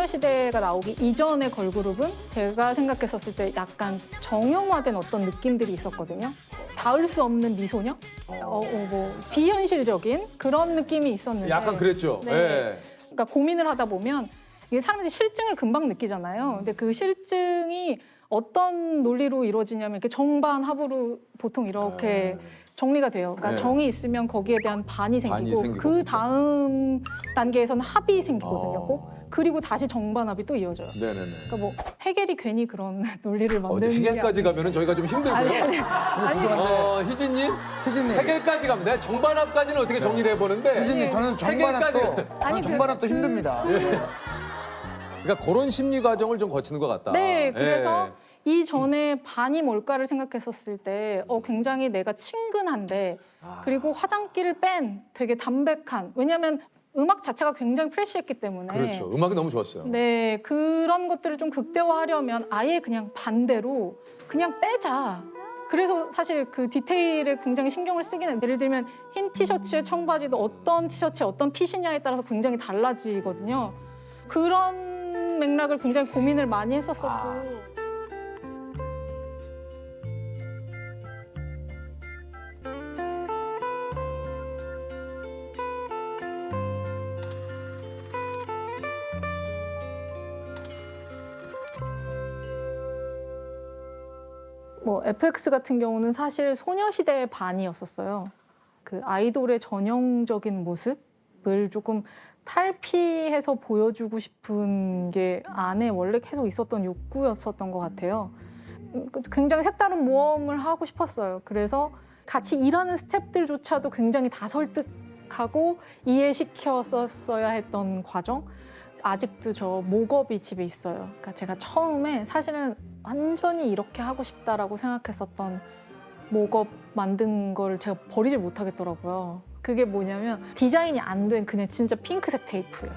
소녀시대가 나오기 이전의 걸그룹은 제가 생각했었을 때 약간 정형화된 어떤 느낌들이 있었거든요. 닿을 수 없는 미소녀? 어, 어, 뭐 비현실적인 그런 느낌이 있었는데 약간 그랬죠. 네. 예. 그러니까 고민을 하다 보면 이게 사람들이 실증을 금방 느끼잖아요. 근데 그 실증이 어떤 논리로 이루어지냐면 이렇게 정반 합으로 보통 이렇게 정리가 돼요. 그러니까 네. 정이 있으면 거기에 대한 반이 생기고, 생기고, 그 그렇죠. 다음 단계에서는 합이 생기거든요. 어. 꼭 그리고 다시 정반합이 또 이어져요. 네네네. 그러니까 뭐 해겔이 괜히 그런 논리를 어, 만드는 이제 게 해결까지 가면은 저희가 좀 힘들고요. 아니 아니 죄송한데 어, 희진님 희진님 해결까지 가면 돼. 정반합까지는 어떻게 정리를 해보는데. 희진님 저는 정반합도 해결까지- 저는 아니, 그- 정반합도 힘듭니다. 그러니까 그런 심리 과정을 좀 거치는 것 같다. 네, 그래서 예. 이전에 반이 뭘까를 생각했었을 때 어, 굉장히 내가 친근한데 아. 그리고 화장기를 뺀 되게 담백한 왜냐하면 음악 자체가 굉장히 프레시했기 때문에 그렇죠. 음악이 너무 좋았어요. 네 그런 것들을 좀 극대화하려면 아예 그냥 반대로 그냥 빼자. 그래서 사실 그 디테일에 굉장히 신경을 쓰긴 해요. 예를 들면 흰 티셔츠에 청바지도 어떤 티셔츠에 어떤 핏이냐에 따라서 굉장히 달라지거든요. 그런 맥락을 굉장히 고민을 많이 했었었고. 뭐 FX 같은 경우는 사실 소녀시대의 반이었었어요. 그 아이돌의 전형적인 모습을 조금 탈피해서 보여주고 싶은 게 안에 원래 계속 있었던 욕구였었던 것 같아요. 음, 굉장히 색다른 모험을 하고 싶었어요. 그래서 같이 일하는 스탭들조차도 굉장히 다 설득하고 이해시켰었어야 했던 과정. 아직도 저 목업이 집에 있어요. 그러니까 제가 처음에 사실은 완전히 이렇게 하고 싶다라고 생각했었던 목업 만든 거를 제가 버리질 못하겠더라고요. 그게 뭐냐면 디자인이 안 된 그냥 진짜 핑크색 테이프예요.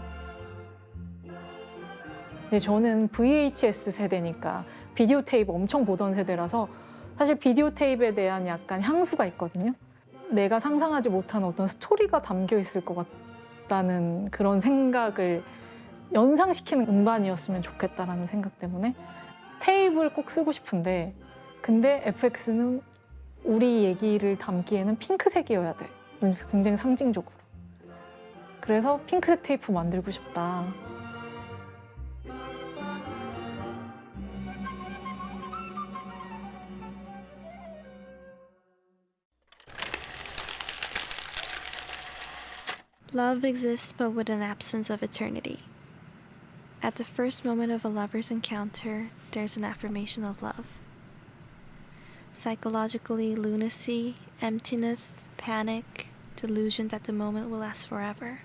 근데 저는 VHS 세대니까 비디오 테이프 엄청 보던 세대라서 사실 비디오 테이프에 대한 약간 향수가 있거든요. 내가 상상하지 못한 어떤 스토리가 담겨 있을 것 같다는 그런 생각을 연상시키는 음반이었으면 좋겠다라는 생각 때문에 테이프를 꼭 쓰고 싶은데 근데 FX는 우리 얘기를 담기에는 핑크색이어야 돼. 굉장히 상징적으로. 그래서 핑크색 테이프 만들고 싶다. Love exists but with an absence of eternity. At the first moment of a lover's encounter, there's an affirmation of love. Psychologically, lunacy, emptiness, panic, delusion that the moment will last forever.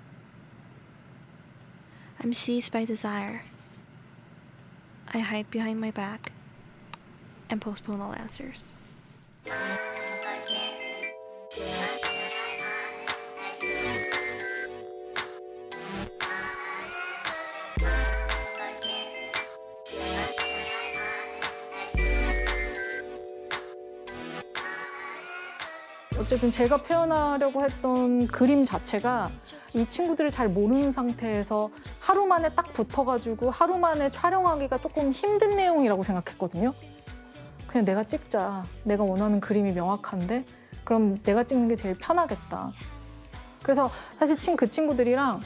I'm seized by desire. I hide behind my back and postpone all answers. 어쨌든 제가 표현하려고 했던 그림 자체가 이 친구들을 잘 모르는 상태에서 하루 만에 딱 붙어가지고 하루 만에 촬영하기가 조금 힘든 내용이라고 생각했거든요. 그냥 내가 찍자. 내가 원하는 그림이 명확한데 그럼 내가 찍는 게 제일 편하겠다. 그래서 사실 친 그 친구들이랑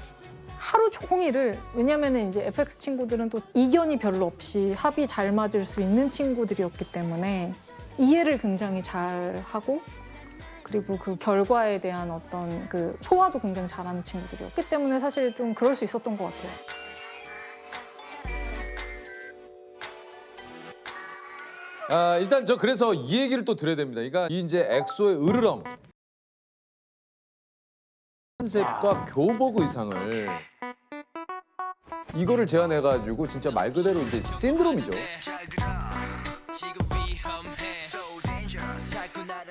하루 종일을 왜냐면은 이제 FX 친구들은 또 이견이 별로 없이 합이 잘 맞을 수 있는 친구들이었기 때문에 이해를 굉장히 잘 하고 그리고 그 결과에 대한 어떤 그 소화도 굉장히 잘하는 친구들이었기 때문에 사실 좀 그럴 수 있었던 것 같아요. 아, 일단 저 그래서 이 얘기를 또 드려야 됩니다. 그러니까 이 이제 엑소의 으르렁 컨셉과 교복 의상을 이거를 제안해가지고 진짜 말 그대로 이제 신드롬이죠.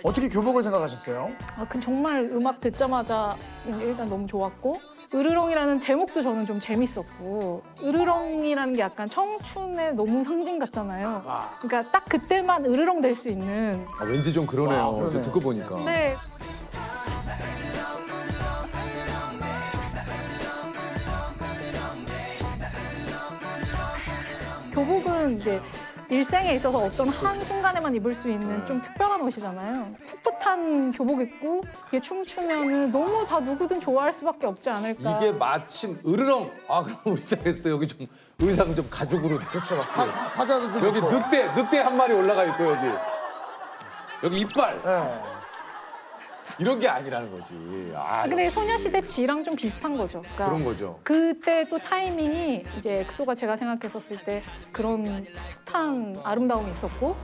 어떻게 교복을 생각하셨어요? 아, 그 정말 음악 듣자마자 일단 너무 좋았고 으르렁이라는 제목도 저는 좀 재밌었고 으르렁이라는 게 약간 청춘의 너무 상징 같잖아요. 그러니까 딱 그때만 으르렁 될 수 있는 아, 왠지 좀 그러네요. 와, 그러네. 저 듣고 보니까. 네. 교복은 이제 일생에 있어서 어떤 한 순간에만 입을 수 있는 좀 특별한 옷이잖아요. 풋풋한 교복 입고 이게 춤추면은 너무 다 누구든 좋아할 수밖에 없지 않을까. 이게 마침 으르렁. 아 그럼 우리 장에서 여기 좀 의상 좀 가죽으로 그렇죠. 사, 사- 사자도 좀 여기 있고. 늑대 늑대 한 마리 올라가 있고 여기 여기 이빨 네. 이런 게 아니라는 거지. 아 근데 역시 소녀시대 지랑 좀 비슷한 거죠. 그러니까 그런 거죠. 그때 또 타이밍이 이제 엑소가 제가 생각했었을 때 그런 풋한 아름다움이 있었고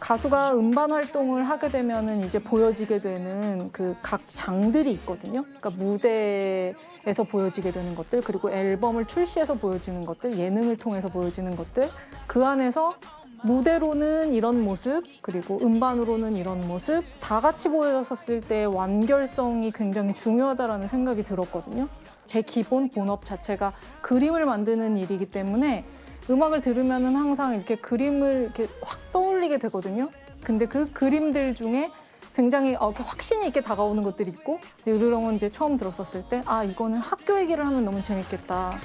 가수가 음반 활동을 하게 되면은 이제 보여지게 되는 그 각 장들이 있거든요. 그러니까 무대에서 보여지게 되는 것들 그리고 앨범을 출시해서 보여지는 것들 예능을 통해서 보여지는 것들 그 안에서 무대로는 이런 모습 그리고 음반으로는 이런 모습 다 같이 보여졌을 때 완결성이 굉장히 중요하다라는 생각이 들었거든요. 제 기본 본업 자체가 그림을 만드는 일이기 때문에 음악을 들으면은 항상 이렇게 그림을 이렇게 확 떠올리게 되거든요. 근데 그 그림들 중에 굉장히 어, 확신이 있게 다가오는 것들이 있고 으르렁은 이제 처음 들었었을 때 아 이거는 학교 얘기를 하면 너무 재밌겠다.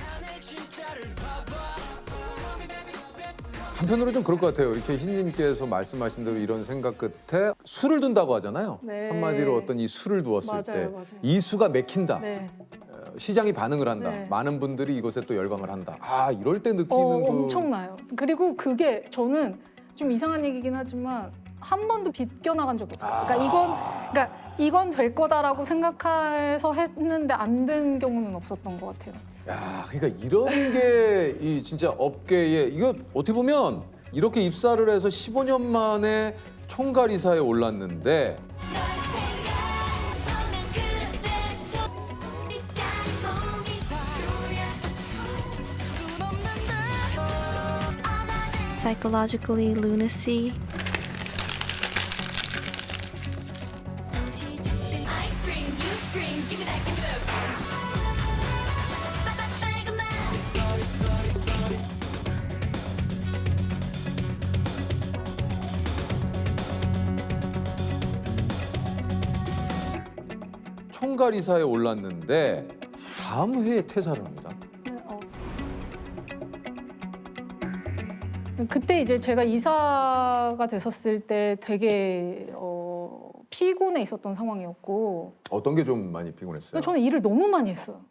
한편으로 좀 그럴 것 같아요. 이렇게 흰님께서 말씀하신 대로 이런 생각 끝에 술을 둔다고 하잖아요. 네. 한마디로 어떤 이 술을 두었을 때. 이 수가 맥힌다. 네. 어, 시장이 반응을 한다. 네. 많은 분들이 이것에 또 열광을 한다. 아 이럴 때 느끼는 어, 그 엄청나요. 그리고 그게 저는 좀 이상한 얘기긴 하지만 한 번도 비껴 나간 적이 없어요. 그러니까 이건 그러니까 이건 될 거다라고 생각해서 했는데 안 된 경우는 없었던 것 같아요. 야, 그러니까 이런 게 이 진짜 업계에 이거 어떻게 보면 이렇게 입사를 해서 15년 만에 총괄이사에 올랐는데 Psychologically, lunacy. 총괄이사에 올랐는데 다음 해에 퇴사를 합니다. 네, 어. 그때 이제 제가 이사가 됐었을 때 되게 어, 피곤해 있었던 상황이었고 어떤 게 좀 많이 피곤했어요? 저는 일을 너무 많이 했어요.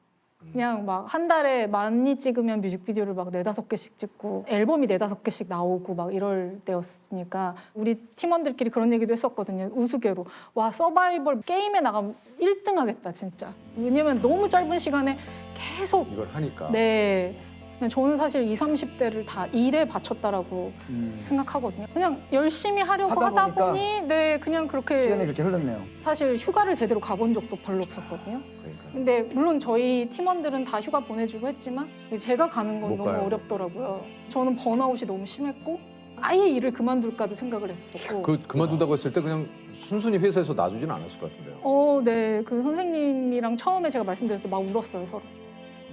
그냥 막 한 달에 많이 찍으면 뮤직비디오를 막 네다섯 개씩 찍고 앨범이 네다섯 개씩 나오고 막 이럴 때였으니까 우리 팀원들끼리 그런 얘기도 했었거든요. 우스개로. 와, 서바이벌 게임에 나가면 1등 하겠다, 진짜. 왜냐면 너무 짧은 시간에 계속 이걸 하니까. 네. 그냥 저는 사실 20, 30대를 다 일에 바쳤다라고 음. 생각하거든요. 그냥 열심히 하려고 하다 하다, 보니까 보니 네, 그냥 그렇게 시간이 그렇게 흘렀네요. 사실 휴가를 제대로 가본 적도 별로 없었거든요. 근데 물론 저희 팀원들은 다 휴가 보내주고 했지만 제가 가는 건 못 너무 가요. 어렵더라고요. 저는 번아웃이 너무 심했고 아예 일을 그만둘까도 생각을 했었고. 그 그만둔다고 했을 때 그냥 순순히 회사에서 놔주지는 않았을 것 같은데요. 어, 네. 그 선생님이랑 처음에 제가 말씀드렸을 때 막 울었어요, 서로.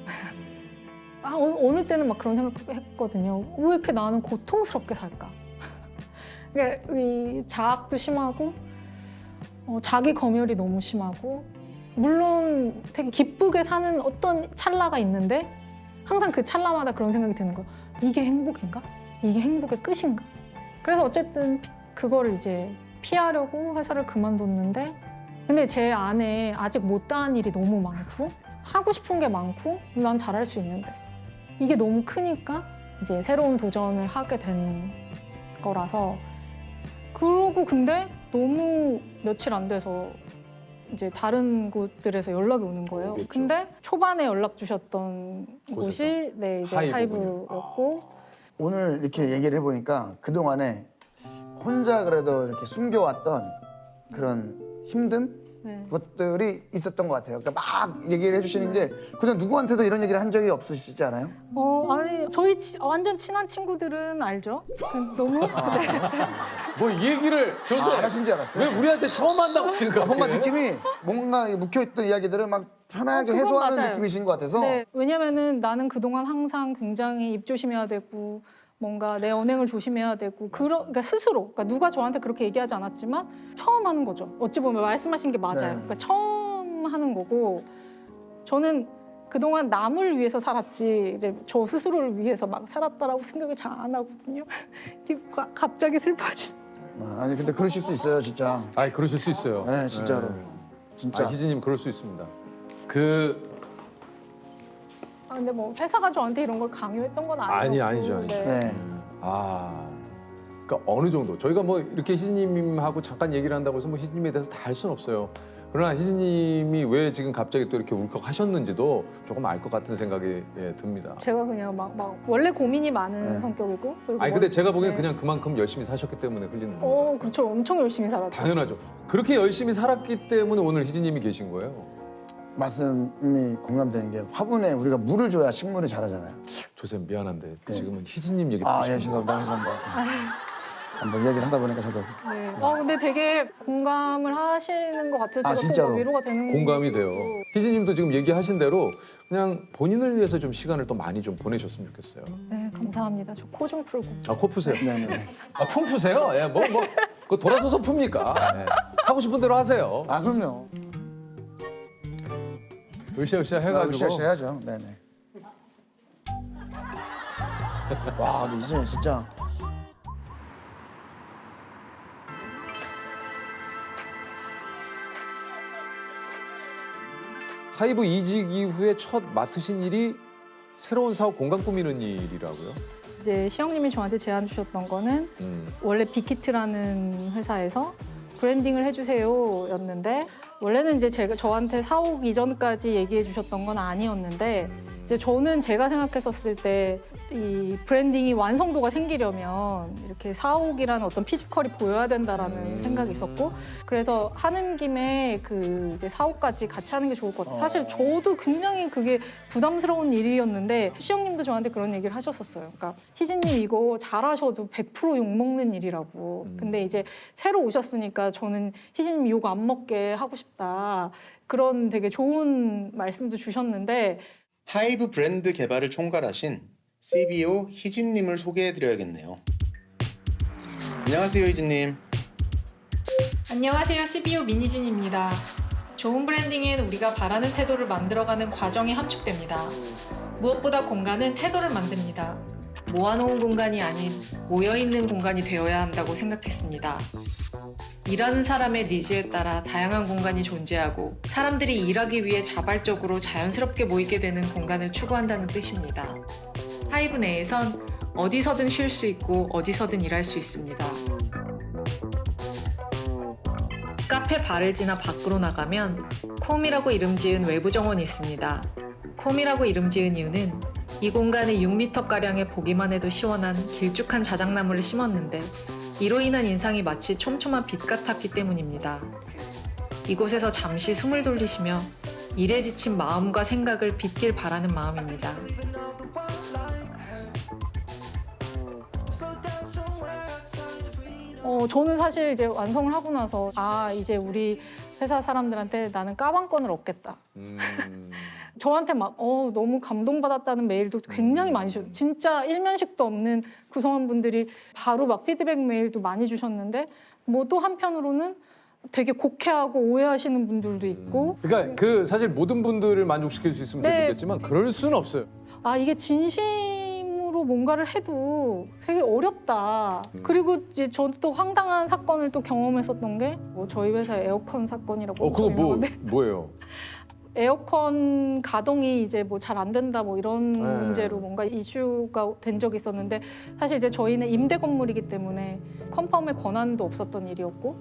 아, 어느, 어느 때는 막 그런 생각 했거든요. 왜 이렇게 나는 고통스럽게 살까? 그러니까 이 자학도 심하고, 어, 자기 검열이 너무 심하고, 물론 되게 기쁘게 사는 어떤 찰나가 있는데, 항상 그 찰나마다 그런 생각이 드는 거예요. 이게 행복인가? 이게 행복의 끝인가? 그래서 어쨌든 피- 그거를 이제 피하려고 회사를 그만뒀는데, 근데 제 안에 아직 못다한 일이 너무 많고 하고 싶은 게 많고 난 잘할 수 있는데 이게 너무 크니까 이제 새로운 도전을 하게 된 거라서 그러고 근데 너무 며칠 안 돼서 이제 다른 곳들에서 연락이 오는 거예요. 오겠죠. 근데 초반에 연락 주셨던 곳에서? 곳이 네 이제 하이브군요. 하이브였고 오늘 이렇게 얘기를 해보니까 그동안에 혼자 그래도 이렇게 숨겨왔던 그런 힘듦? 네. 것들이 있었던 것 같아요. 그러니까 막 얘기를 해주시는 게 그냥 누구한테도 이런 얘기를 한 적이 없으시지 않아요? 어 아니 저희 치- 완전 친한 친구들은 알죠. 그 너무 뭐이 얘기를 저서 아, 안 하신 줄 알았어요. 왜 우리한테 처음 한다고 생각해? 뭔가 느낌이 뭔가 묵혀있던 이야기들을 막 편하게 어, 그건 해소하는 맞아요. 느낌이신 것 같아서 네, 왜냐면은 나는 그동안 항상 굉장히 입 조심해야 되고 뭔가 내 언행을 조심해야 되고 그러, 그러니까 스스로 그러니까 누가 저한테 그렇게 얘기하지 않았지만 처음 하는 거죠. 어찌 보면 말씀하신 게 맞아요. 네. 그러니까 처음 하는 거고 저는 그동안 남을 위해서 살았지 이제 저 스스로를 위해서 막 살았다라고 생각을 잘 안 하거든요. 갑자기 슬퍼지. 어, 아니 근데 그러실 수 있어요 진짜. 아, 그러실 수 있어요. 네 진짜로. 네. 진짜. 아, 희진님 그럴 수 있습니다. 그 아 근데 뭐 회사가 저한테 이런 걸 강요했던 건 아니고. 아니, 아니죠, 아니죠. 네. 아. 그러니까 어느 정도 저희가 뭐 이렇게 희진님하고 잠깐 얘기를 한다고 해서 뭐 희진님에 대해서 다 할 수는 없어요. 그러나 희진님이 왜 지금 갑자기 또 이렇게 울컥하셨는지도 조금 알 것 같은 생각이 예, 듭니다. 제가 그냥 막, 막 원래 고민이 많은 네. 성격이고. 그리고 아니 뭐- 근데 제가 보기엔 네. 그냥 그만큼 열심히 사셨기 때문에 흘리는 거예요. 어 그렇죠. 엄청 열심히 살았죠. 당연하죠. 그렇게 열심히 살았기 때문에 오늘 희진님이 계신 거예요. 말씀이 공감되는 게 화분에 우리가 물을 줘야 식물이 자라잖아요. 조쌤 미안한데 네. 지금은 희진님 얘기 아 듣고 예 싶어요. 죄송합니다. 죄송합니다. 한번 얘기를 하다 보니까 저도 네. 아 근데 되게 공감을 하시는 것 같아서 아, 제가 또 진짜로? 막 위로가 되는 공감이 돼요. 희진님도 지금 얘기하신 대로 그냥 본인을 위해서 좀 시간을 또 많이 좀 보내셨으면 좋겠어요. 네 감사합니다. 저 코 좀 풀고. 아 코 푸세요. 네네네. 아품 푸세요. 예, 뭐 뭐. 그 돌아서서 풉니까? 예. 하고 싶은 대로 하세요. 아 그럼요. 으쌰으쌰 아, 해가지고. 으쌰으쌰 해야죠. 네네. 와 근데 이제 진짜 하이브 이직 이후에 첫 맡으신 일이 새로운 사업 공간 꾸미는 일이라고요. 이제 시영님이 저한테 제안 주셨던 거는 음. 원래 빅히트라는 회사에서 브랜딩을 해주세요 였는데 원래는 이제 제가 저한테 사옥 이전까지 얘기해 주셨던 건 아니었는데 이제 저는 제가 생각했었을 때 이 브랜딩이 완성도가 생기려면 이렇게 사옥이라는 어떤 피지컬이 보여야 된다라는 생각이 있었고 그래서 하는 김에 그 이제 사옥까지 같이 하는 게 좋을 것 같아요. 사실 저도 굉장히 그게 부담스러운 일이었는데 시영님도 저한테 그런 얘기를 하셨었어요. 그러니까 희진님 이거 잘하셔도 100% 욕먹는 일이라고. 음. 근데 이제 새로 오셨으니까 저는 희진님 욕 안 먹게 하고 싶다. 그런 되게 좋은 말씀도 주셨는데 하이브 브랜드 개발을 총괄하신 CBO 희진님을 소개해드려야겠네요. 안녕하세요, 희진님. 안녕하세요. CBO 민희진입니다. 좋은 브랜딩엔 우리가 바라는 태도를 만들어가는 과정이 함축됩니다. 무엇보다 공간은 태도를 만듭니다. 모아놓은 공간이 아닌 모여있는 공간이 되어야 한다고 생각했습니다. 일하는 사람의 니즈에 따라 다양한 공간이 존재하고 사람들이 일하기 위해 자발적으로 자연스럽게 모이게 되는 공간을 추구한다는 뜻입니다. 하이브 내에선 어디서든 쉴 수 있고 어디서든 일할 수 있습니다. 카페 바를 지나 밖으로 나가면 콤이라고 이름 지은 외부 정원이 있습니다. 콤이라고 이름 지은 이유는 이 공간에 6m가량의 보기만 해도 시원한 길쭉한 자작나무를 심었는데 이로 인한 인상이 마치 촘촘한 빛 같았기 때문입니다. 이곳에서 잠시 숨을 돌리시며 일에 지친 마음과 생각을 빗길 바라는 마음입니다. 어, 저는 사실 이제 완성을 하고 나서 아 이제 우리 회사 사람들한테 나는 까방권을 얻겠다. 음. 저한테 막 어, 너무 감동받았다는 메일도 굉장히 많이 주셨어요. 진짜 일면식도 없는 구성원분들이 바로 막 피드백 메일도 많이 주셨는데 뭐 또 한편으로는 되게 곡해하고 오해하시는 분들도 있고 그러니까 그 사실 모든 분들을 만족시킬 수 있으면 네. 좋겠지만 그럴 수는 없어요. 아 이게 진심 뭔가를 해도 되게 어렵다. 음. 그리고 이제 저도 또 황당한 사건을 또 경험했었던 게 뭐 저희 회사 에어컨 사건이라고 어 그거 뭐 유명한데 뭐예요? 에어컨 가동이 이제 뭐 잘 안 된다 뭐 이런 네. 문제로 뭔가 이슈가 된 적이 있었는데 사실 이제 저희는 임대 건물이기 때문에 컨펌의 권한도 없었던 일이었고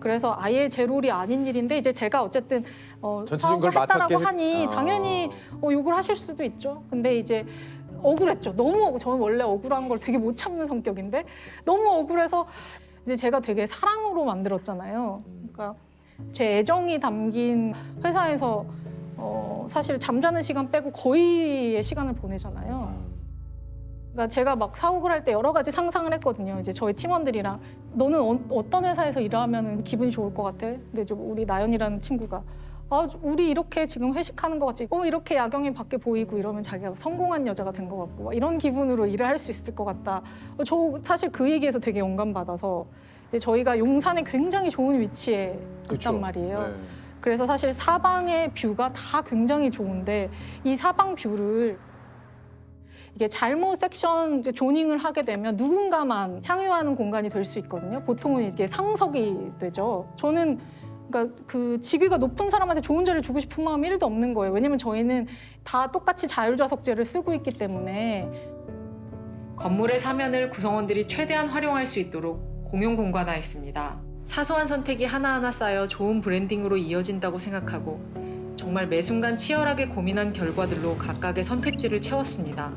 그래서 아예 제 롤이 아닌 일인데 이제 제가 어쨌든 어, 전체적인 걸 사업을 했다라고 맡았게 했- 하니 아. 당연히 어, 욕을 하실 수도 있죠. 근데 이제 억울했죠. 너무 저는 원래 억울한 걸 되게 못 참는 성격인데 너무 억울해서 이제 제가 되게 사랑으로 만들었잖아요. 그러니까 제 애정이 담긴 회사에서 어, 사실 잠자는 시간 빼고 거의의 시간을 보내잖아요. 그러니까 제가 막 사옥을 할 때 여러 가지 상상을 했거든요. 이제 저희 팀원들이랑 너는 어, 떤 회사에서 일하면 기분이 좋을 것 같아? 근데 좀 우리 나연이라는 친구가 아, 우리 이렇게 지금 회식하는 것 같지? 어, 이렇게 야경이 밖에 보이고 이러면 자기가 성공한 여자가 된 것 같고 막 이런 기분으로 일을 할 수 있을 것 같다. 어, 저 사실 그 얘기에서 되게 영감 받아서 이제 저희가 용산에 굉장히 좋은 위치에 그쵸? 있단 말이에요. 네. 그래서 사실 사방의 뷰가 다 굉장히 좋은데 이 사방 뷰를 이게 잘못 섹션 조닝을 하게 되면 누군가만 향유하는 공간이 될 수 있거든요. 보통은 이게 상석이 되죠. 저는 그러니까 그 직위가 높은 사람한테 좋은 자리를 주고 싶은 마음이 1도 없는 거예요. 왜냐면 저희는 다 똑같이 자율좌석제를 쓰고 있기 때문에 건물의 사면을 구성원들이 최대한 활용할 수 있도록 공용 공간화했습니다. 사소한 선택이 하나하나 쌓여 좋은 브랜딩으로 이어진다고 생각하고 정말 매 순간 치열하게 고민한 결과들로 각각의 선택지를 채웠습니다.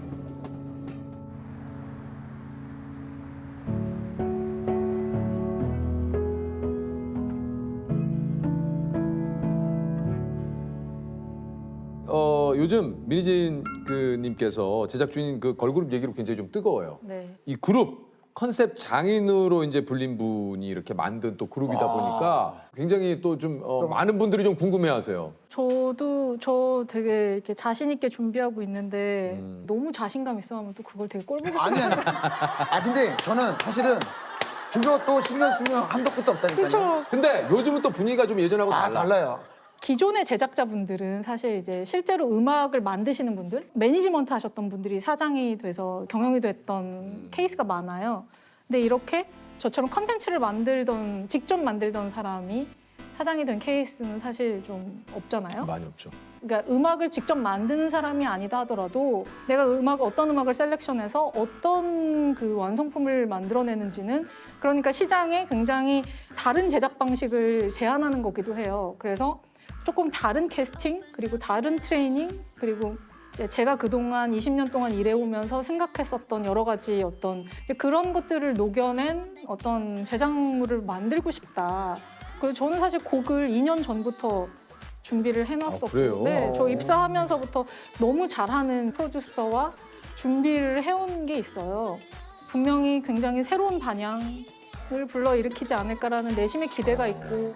어, 요즘 민희진 그 님께서 제작진인 그 걸그룹 얘기로 굉장히 좀 뜨거워요. 네. 이 그룹 컨셉 장인으로 이제 불린 분이 이렇게 만든 또 그룹이다 아. 보니까 굉장히 또 좀 어, 또- 많은 분들이 좀 궁금해하세요. 저도 저 되게 이렇게 자신 있게 준비하고 있는데 음. 너무 자신감 있어 하면 또 그걸 되게 꼴보기 싫어. 아니 아니. 아 근데 저는 사실은 그것도 신경 쓰면 한도 끝도 없다니까요. 그렇죠. 근데 요즘은 또 분위기가 좀 예전하고 아 달라. 달라요. 기존의 제작자분들은 사실 이제 실제로 음악을 만드시는 분들, 매니지먼트 하셨던 분들이 사장이 돼서 경영이 됐던 음. 케이스가 많아요. 근데 이렇게 저처럼 컨텐츠를 만들던 직접 만들던 사람이 사장이 된 케이스는 사실 좀 없잖아요. 많이 없죠. 그러니까 음악을 직접 만드는 사람이 아니다 하더라도 내가 음악 어떤 음악을 셀렉션해서 어떤 그 완성품을 만들어내는지는 그러니까 시장에 굉장히 다른 제작 방식을 제안하는 거기도 해요. 그래서 조금 다른 캐스팅 그리고 다른 트레이닝 그리고 제가 그동안 20년 동안 일해오면서 생각했었던 여러 가지 어떤 그런 것들을 녹여낸 어떤 제작물을 만들고 싶다. 그래서 저는 사실 곡을 2년 전부터 준비를 해놨었고, 아? 네, 저 입사하면서부터 너무 잘하는 프로듀서와 준비를 해온 게 있어요. 분명히 굉장히 새로운 반향을 불러 일으키지 않을까라는 내심의 기대가 있고,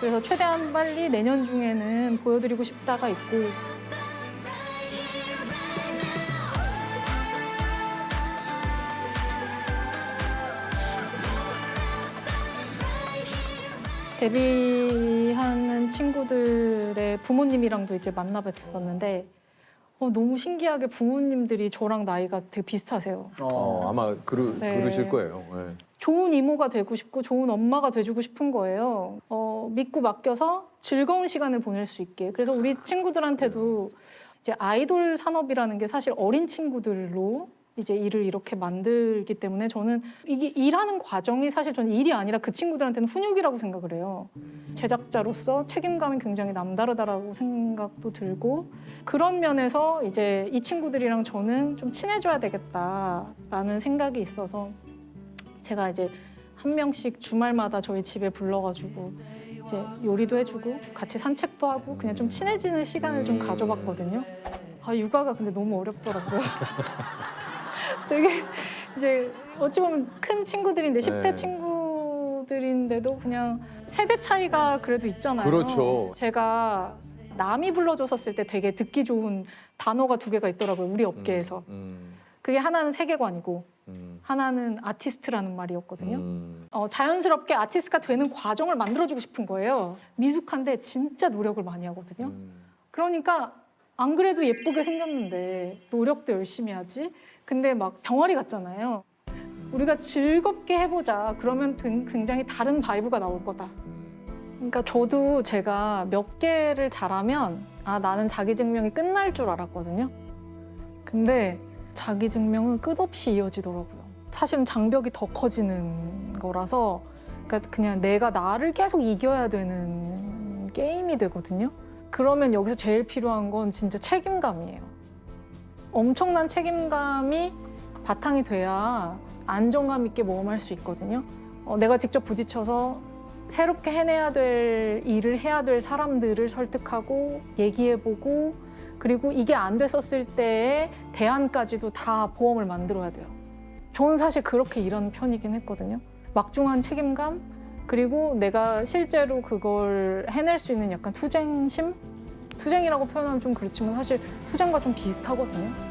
그래서 최대한 빨리 내년 중에는 보여드리고 싶다가 있고, 데뷔하는 친구들의 부모님이랑도 이제 만나 뵀었는데 어, 너무 신기하게 부모님들이 저랑 나이가 되게 비슷하세요. 어, 아마 그러, 네. 그러실 거예요. 예. 좋은 이모가 되고 싶고 좋은 엄마가 돼주고 싶은 거예요. 어, 믿고 맡겨서 즐거운 시간을 보낼 수 있게. 그래서 우리 친구들한테도 이제 아이돌 산업이라는 게 사실 어린 친구들로 이제 일을 이렇게 만들기 때문에 저는 이게 일하는 과정이 사실 저는 일이 아니라 그 친구들한테는 훈육이라고 생각을 해요. 제작자로서 책임감이 굉장히 남다르다라고 생각도 들고 그런 면에서 이제 이 친구들이랑 저는 좀 친해져야 되겠다라는 생각이 있어서 제가 이제 한 명씩 주말마다 저희 집에 불러가지고 이제 요리도 해주고 같이 산책도 하고 그냥 좀 친해지는 시간을 좀 가져봤거든요. 아 육아가 근데 너무 어렵더라고요. 되게 이제 어찌 보면 큰 친구들인데 10대 네. 친구들인데도 그냥 세대 차이가 그래도 있잖아요. 그렇죠. 제가 남이 불러줬었을 때 되게 듣기 좋은 단어가 두 개가 있더라고요. 우리 업계에서. 음, 그게 하나는 세계관이고 음, 하나는 아티스트라는 말이었거든요. 음. 어, 자연스럽게 아티스트가 되는 과정을 만들어주고 싶은 거예요. 미숙한데 진짜 노력을 많이 하거든요. 음. 그러니까 안 그래도 예쁘게 생겼는데 노력도 열심히 하지. 근데 막 병아리 같잖아요. 우리가 즐겁게 해보자. 그러면 된- 굉장히 다른 바이브가 나올 거다. 그러니까 저도 제가 몇 개를 잘하면 아 나는 자기 증명이 끝날 줄 알았거든요. 근데 자기 증명은 끝없이 이어지더라고요. 사실은 장벽이 더 커지는 거라서 그러니까 그냥 내가 나를 계속 이겨야 되는 게임이 되거든요. 그러면 여기서 제일 필요한 건 진짜 책임감이에요. 엄청난 책임감이 바탕이 돼야 안정감 있게 모험할 수 있거든요. 어, 내가 직접 부딪혀서 새롭게 해내야 될 일을 해야 될 사람들을 설득하고 얘기해보고 그리고 이게 안 됐었을 때의 대안까지도 다 보험을 만들어야 돼요. 저는 사실 그렇게 일하는 편이긴 했거든요. 막중한 책임감 그리고 내가 실제로 그걸 해낼 수 있는 약간 투쟁심? 투쟁이라고 표현하면 좀 그렇지만 사실 투쟁과 좀 비슷하거든요.